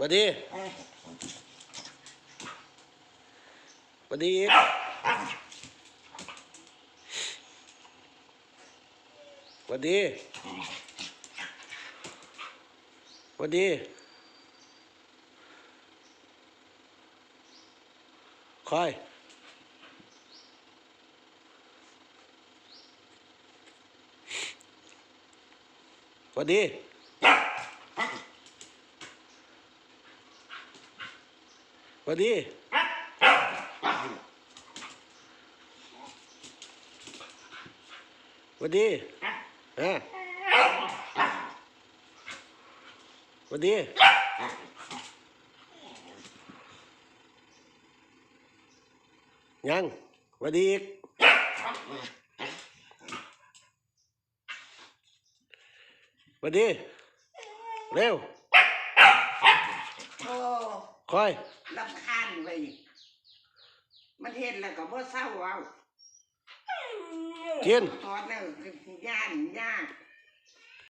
หวัดดีเอ้ยหวัดดีอีกหวัดดีหวัดดี คอยหวัดดี วัดดีหวัดดีฮะหวัดดี ยังหวัดดีอีกวัดดี เร็ว โอ้ คอยลำคาญเลยมันเห็นแล้วก็บ่เศร้าเอากินตอนนั้นย่านยาก